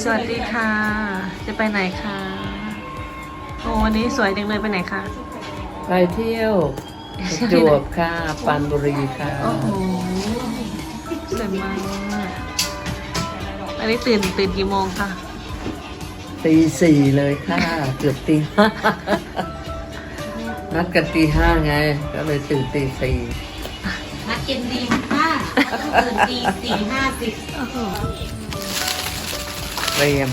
สวัสดีค่ะ จะไปไหนคะโอ้วันนี้สวยจังเลยไปไหนคะ ไปเที่ยวประจวบค่ะปรานบุรีค่ะโอ้โหสวยมากอันนี้ตื่นตื่นกี่โมงคะตีสี่เลยค่ะ เกือบตีห้านัดกันตีห้าไง ก็เลยตื่นตีสี่นัดเย็นดีมากตื่นตีสี่ห้าสิบโอ้โห เตรียม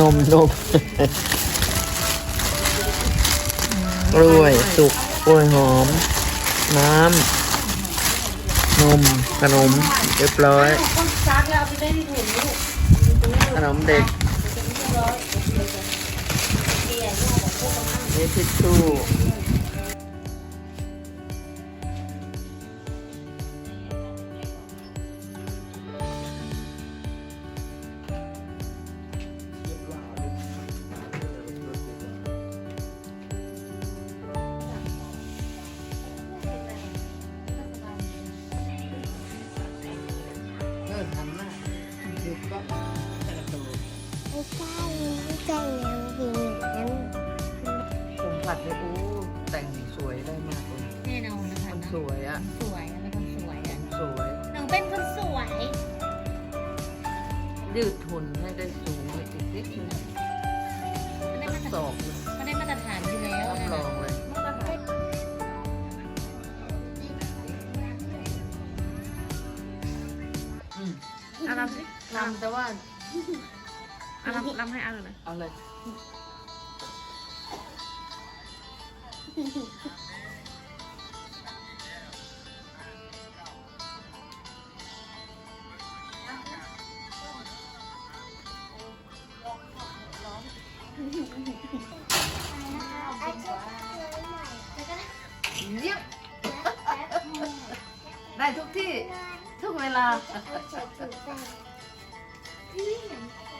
นมนมกล้วยสุกกล้วยหอม น้ำ นม ขนมเรียบร้อยซักแล้วเอาไปได้ที่ถุงลูกขนมเด็กนี่ทิชชู่ ใช่ไม่ใช่ยังกินองผมผัดเลยโอ้แต่งสวยได้มากเลยแน่นอนนะคะมันสวยอะสวยอะไรคนสวยอะสวยหนูเป็นคนสวยยืดหุ่นให้ได้สูงไปอีกนิดนึงมันได้มาตรศอกเลยมันได้มาตรฐานอยู่แล้วรับนะรองเลยอืมอาลำสิทำแต่ว่า อาลำลำให้อาหน่อยเอาเลยเยี่ยมได้ทุกที่ ทุกเวลาอ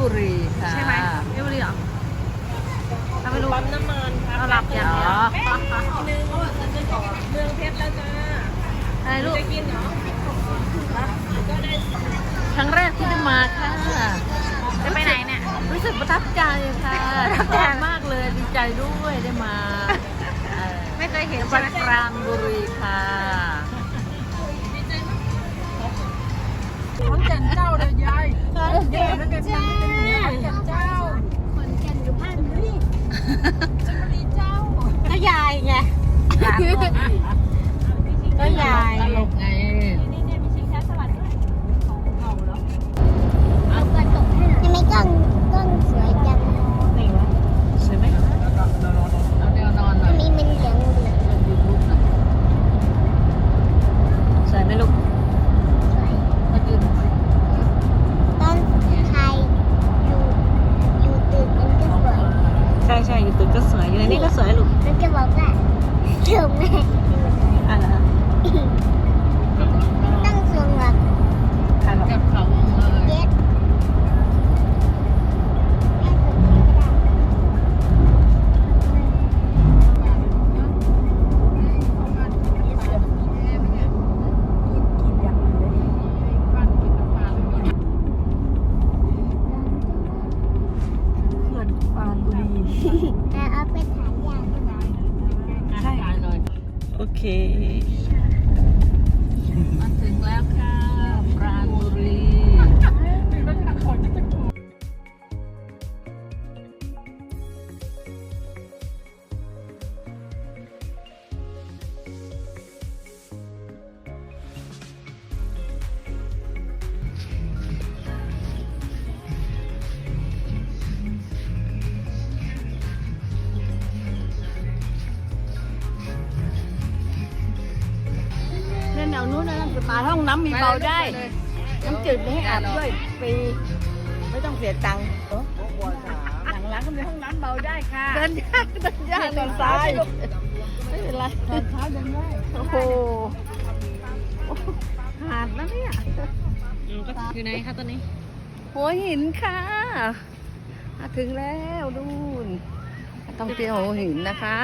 บุรีค่ะใช่ไหมเพชรบุรีเหรอเราไม่รู้ปั๊มน้ำมันเราหลับอย่างอ๋เดียวออะไรลูกครั้งแรกที่ได้มาค่ะจะไปไหนเนี่ยรู้สึกประทับใจค่ะชอบมากเลยดีใจด้วยได้มาเอ่อไม่เคยเห็นจังหใช่วัดไหมปรานบุรีค่ะ ขอนแก่นเจ้าเลยยายเย้แล้วกันขอนแก่นเจ้าคนแก่นอยู่บ้านนี่ สวยลูก มันจะบอกว่าเธอแม่ มาห้องน้ำมีเบาได้ น้ำจืดไม่ให้อาบด้วยฟรีไม่ต้องเสียตังค์หลังร้านก็มีห้องน้ำเบาได้ค่ะเดินยากเดินยากเดินซ้ายไม่เป็นไรเดินเท้าเดินได้โอ้โหหาดนะเนี่ยอยู่ไหนคะตอนนี้หัวหินค่ะมาถึงแล้วดูนต้องเที่ยวหัวหินนะคะ